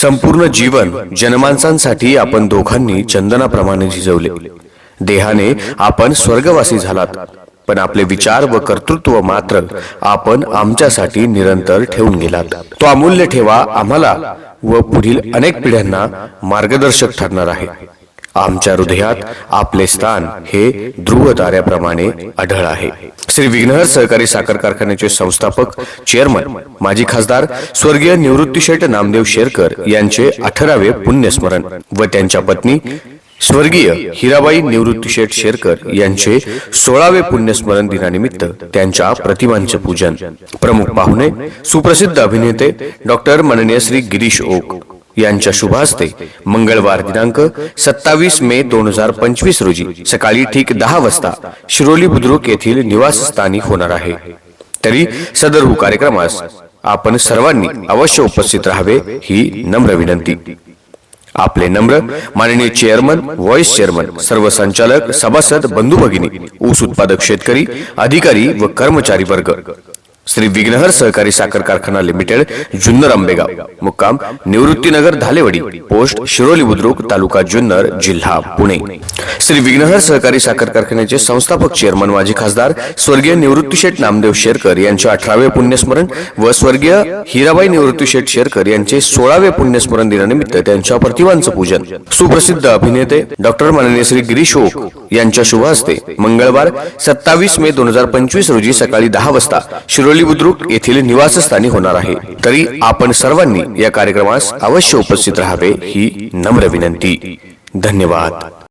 संपूर्ण जीवन जनमानसांसाठी आपण दोघांनी चंदनाप्रमाणे झिजवले. देहाने आपण स्वर्गवासी झालात पण आपले विचार व कर्तृत्व मात्र आपण आमच्यासाठी निरंतर ठेवून गेलात. तो अमूल्य ठेवा आम्हाला व पुढील अनेक पिढ्यांना मार्गदर्शक ठरणार आहे. आमच्या हृदयात आपले स्थान हे ध्रुव ताऱ्याप्रमाणे आढळ आहे. श्री विघ्नहर सहकारी साखर कारखान्याचे संस्थापक चेअरमन माजी खासदार स्वर्गीय निवृत्तीशेठ नामदेव शेरकर यांचे अठरावे पुण्यस्मरण व त्यांच्या पत्नी स्वर्गीय हिराबाई निवृत्तीशेठ शेरकर यांचे सोळावे पुण्यस्मरण दिनानिमित्त त्यांच्या प्रतिमांचे पूजन. प्रमुख पाहुणे सुप्रसिद्ध अभिनेते डॉक्टर माननीय श्री गिरीश ओक. यांच्या शुभास्ते मंगळवार दिनांक सत्तावीस मे दोन हजार पंचवीस रोजी सकाळी ठीक दहा वाजता शिरोली बुद्रुक येथील निवासस्थानी होणार आहे. तरी सदर कार्यक्रमास आपण सर्वांनी अवश्य उपस्थित राहावे ही नम्र विनंती. आपले नम्र माननीय चेअरमन व्हॉइस चेअरमन सर्व संचालक सभासद बंधू भगिनी ऊस उत्पादक शेतकरी अधिकारी व कर्मचारी वर्ग. श्री विघ्नहर सहकारी साखर कारखाना लिमिटेड जुन्नर आंबेगाव. मुक्काम निवृत्तीनगर धालेवडी पोस्ट शिरोली बुद्रुक तालुका जुन्नर जिल्हा पुणे. श्री विघ्नहर सहकारी साखर कारखान्याचे संस्थापक चेअरमन माजी खासदार स्वर्गीय निवृत्तीशेठ नामदेव शेरकर यांचे अठरावे पुण्यस्मरण व स्वर्गीय हिराबाई निवृत्तीशेठ शेरकर यांचे सोळावे पुण्यस्मरण दिनानिमित्त त्यांच्या प्रतिमांचं पूजन. सुप्रसिद्ध अभिनेते डॉक्टर माननीय श्री गिरीश ओक यांच्या शुभ हस्ते मंगळवार सत्तावीस मे दोन हजार पंचवीस रोजी सकाळी दहा वाजता शिरोली बुद्रुक येथील निवासस्थानी होणार आहे. तरी आपण सर्वांनी या कार्यक्रमास अवश्य उपस्थित राहावे ही नम्र विनंती. धन्यवाद.